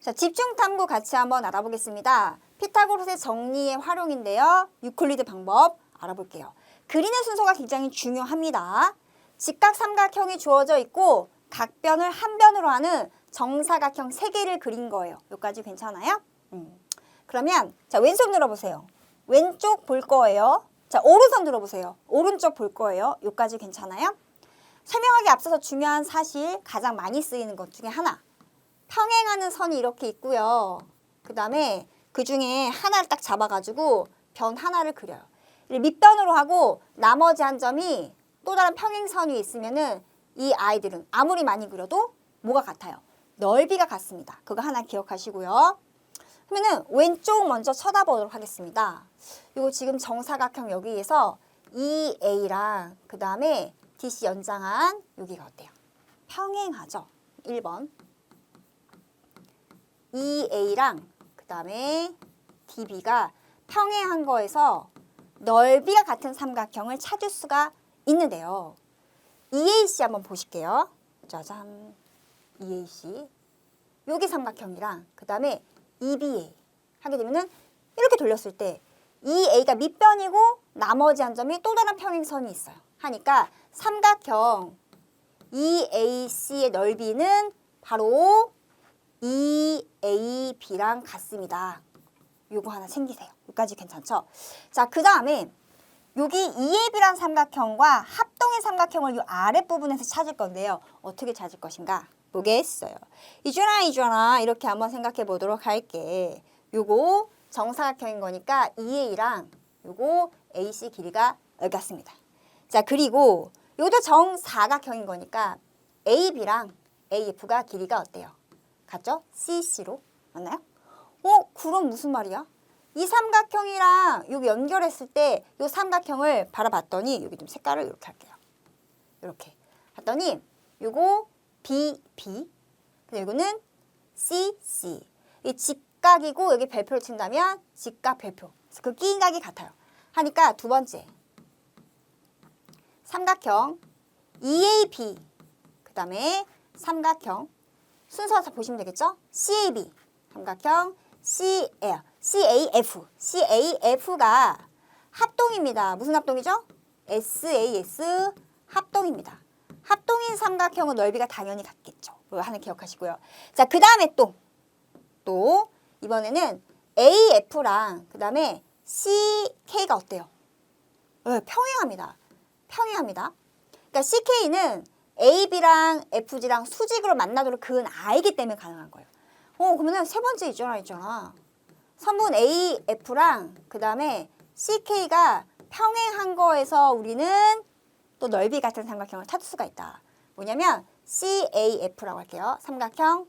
자, 집중 탐구 같이 한번 알아보겠습니다. 피타고라스의 정리의 활용인데요. 유클리드 방법 알아볼게요. 그리는 순서가 굉장히 중요합니다. 직각 삼각형이 주어져 있고 각변을 한 변으로 하는 정사각형 세 개를 그린 거예요. 여기까지 괜찮아요? 음. 그러면 자 왼손 들어보세요. 왼쪽 볼 거예요. 자 오른손 들어보세요. 오른쪽 볼 거예요. 여기까지 괜찮아요? 설명하기 앞서서 중요한 사실 가장 많이 쓰이는 것 중에 하나. 평행하는 선이 이렇게 있고요. 그 다음에 그 중에 하나를 딱 잡아가지고 변 하나를 그려요. 밑변으로 하고 나머지 한 점이 또 다른 평행선 위에 있으면은 이 아이들은 아무리 많이 그려도 뭐가 같아요? 넓이가 같습니다. 그거 하나 기억하시고요. 그러면은 왼쪽 먼저 쳐다보도록 하겠습니다. 이거 지금 정사각형 여기에서 EA랑 그 다음에 DC 연장한 여기가 어때요? 평행하죠? 1번. EA랑 그 다음에 DB가 평행한 거에서 넓이가 같은 삼각형을 찾을 수가 있는데요. EAC 한번 보실게요. 짜잔. EAC. 여기 삼각형이랑 그 다음에 EBA 하게 되면은 이렇게 돌렸을 때 EA가 밑변이고 나머지 한 점이 또 다른 평행선이 있어요. 하니까 삼각형 EAC의 넓이는 바로 EAB랑 같습니다. 요거 하나 챙기세요. 여기까지 괜찮죠? 자, 그 다음에 여기 EAB란 삼각형과 합동의 삼각형을 이 아랫부분에서 찾을 건데요. 어떻게 찾을 것인가 보겠어요. 이주나 이주나 이렇게 한번 생각해 보도록 할게. 요거 정사각형인 거니까 EA랑 요거 AC 길이가 같습니다. 자, 그리고 요도 정사각형인 거니까 AB랑 AF가 길이가 어때요? 같죠? CC로 맞나요? 어, 그럼 무슨 말이야? 이 삼각형이랑 여기 연결했을 때 이 삼각형을 바라봤더니 여기 좀 색깔을 이렇게 할게요. 이렇게 했더니 요거 BB 이거는 CC 이 직각이고 여기 별표를 친다면 직각 별표 그 끼각이 같아요. 하니까 두 번째 삼각형 EAB 그 다음에 삼각형 순서서 보시면 되겠죠? CAB 삼각형 CL, CAF, CAF가 합동입니다. 무슨 합동이죠? SAS 합동입니다. 합동인 삼각형은 넓이가 당연히 같겠죠. 하나 기억하시고요. 자, 그 다음에 또, 또 이번에는 AF랑 그 다음에 CK가 어때요? 네, 평행합니다. 평행합니다. 그러니까 CK는 AB랑 FG랑 수직으로 만나도록 그은 I기 때문에 가능한 거예요. 어, 그러면 세 번째 있잖아, 있잖아. 선분 AF랑 그 다음에 CK가 평행한 거에서 우리는 또 넓이 같은 삼각형을 찾을 수가 있다. 뭐냐면 CAF라고 할게요. 삼각형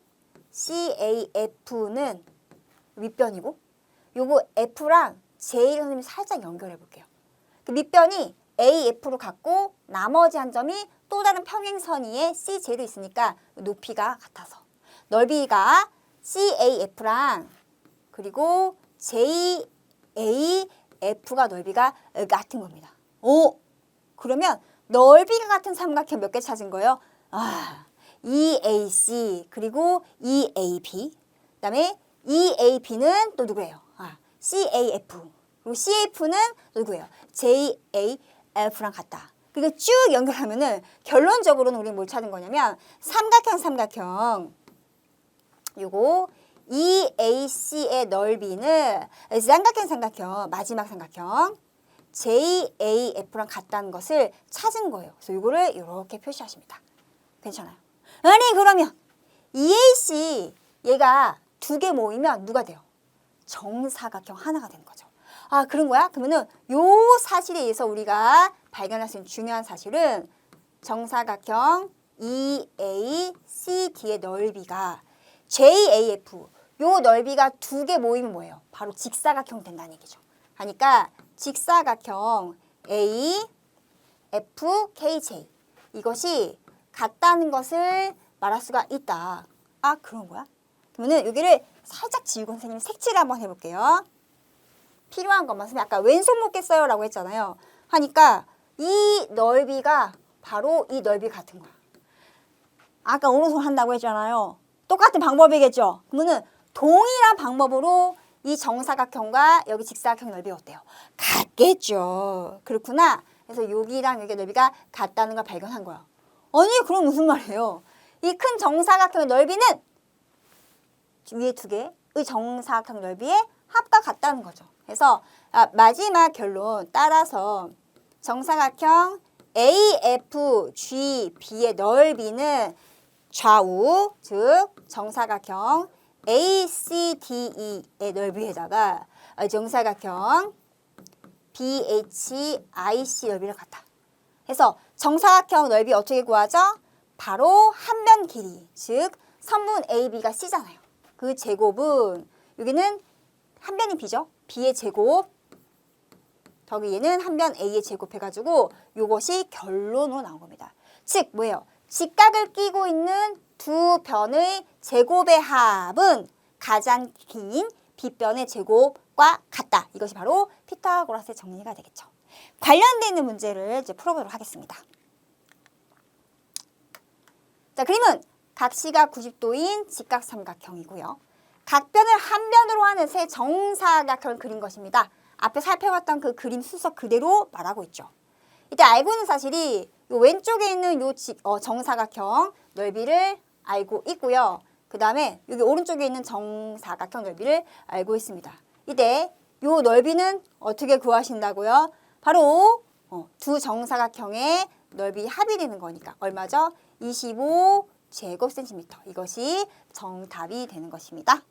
CAF는 밑변이고 요거 F랑 J를 선생님이 살짝 연결해 볼게요. 그 밑변이 AF로 갖고 나머지 한 점이 또 다른 평행선 위에 CJ도 있으니까 높이가 같아서 넓이가 CAF랑 그리고 JAF가 넓이가 같은 겁니다. 오, 그러면 넓이가 같은 삼각형 몇 개 찾은 거예요? 아, EAC 그리고 EAB 그다음에 EAB는 또 누구예요? 아, CAF 그리고 CF는 누구예요? JAF랑 같다. 그리고 쭉 연결하면은 결론적으로는 우리 뭘 찾은 거냐면 삼각형 삼각형 요거 EAC의 넓이는 삼각형 삼각형 마지막 삼각형 JAF랑 같다는 것을 찾은 거예요. 그래서 이거를 이렇게 표시하십니다. 괜찮아요. 아니 그러면 EAC 얘가 두 개 모이면 누가 돼요? 정사각형 하나가 되는 거죠. 아 그런 거야? 그러면은 요 사실에 의해서 우리가 발견할 수 있는 중요한 사실은 정사각형 EACD의 넓이가 JAF 요 넓이가 두 개 모이면 뭐예요? 바로 직사각형 된다는 얘기죠. 하니까 직사각형 A, F, KJ 이것이 같다는 것을 말할 수가 있다. 아 그런 거야? 그러면은 여기를 살짝 지우고 선생님 색칠을 한번 해볼게요. 필요한 것만 쓰면 아까 왼손 먹겠어요 라고 했잖아요. 하니까 이 넓이가 바로 이 넓이 같은 거야. 아까 오른손 한다고 했잖아요. 똑같은 방법이겠죠. 그러면은 동일한 방법으로 이 정사각형과 여기 직사각형 넓이가 어때요? 같겠죠. 그렇구나. 그래서 여기랑 여기 넓이가 같다는 걸 발견한 거야. 아니 그럼 무슨 말이에요? 이 큰 정사각형의 넓이는 위에 두 개의 정사각형 넓이의 합과 같다는 거죠. 그래서 아, 마지막 결론 따라서 정사각형 AFGB의 넓이는 좌우 즉 정사각형 ACDE의 넓이에다가 어, 정사각형 BHIC 넓이를 같다. 그래서 정사각형 넓이 어떻게 구하죠? 바로 한 면 길이, 즉 선분 AB가 C잖아요. 그 제곱은 여기는 한 변이 B죠. B의 제곱 더하기 얘는 한 변 A의 제곱 해가지고 이것이 결론으로 나온 겁니다. 즉 뭐예요? 직각을 끼고 있는 두 변의 제곱의 합은 가장 긴 B변의 제곱과 같다. 이것이 바로 피타고라스의 정리가 되겠죠. 관련되어 있는 문제를 이제 풀어보도록 하겠습니다. 자, 그림은 각시각 90도인 직각삼각형이고요. 각변을 한 변으로 하는 새 정사각형을 그린 것입니다. 앞에 살펴봤던 그 그림 순서 그대로 말하고 있죠. 이때 알고 있는 사실이 요 왼쪽에 있는 요 지- 어, 정사각형 넓이를 알고 있고요. 그 다음에 여기 오른쪽에 있는 정사각형 넓이를 알고 있습니다. 이때 요 넓이는 어떻게 구하신다고요? 바로 어, 두 정사각형의 넓이 합이 되는 거니까 얼마죠? 25 제곱센티미터 이것이 정답이 되는 것입니다.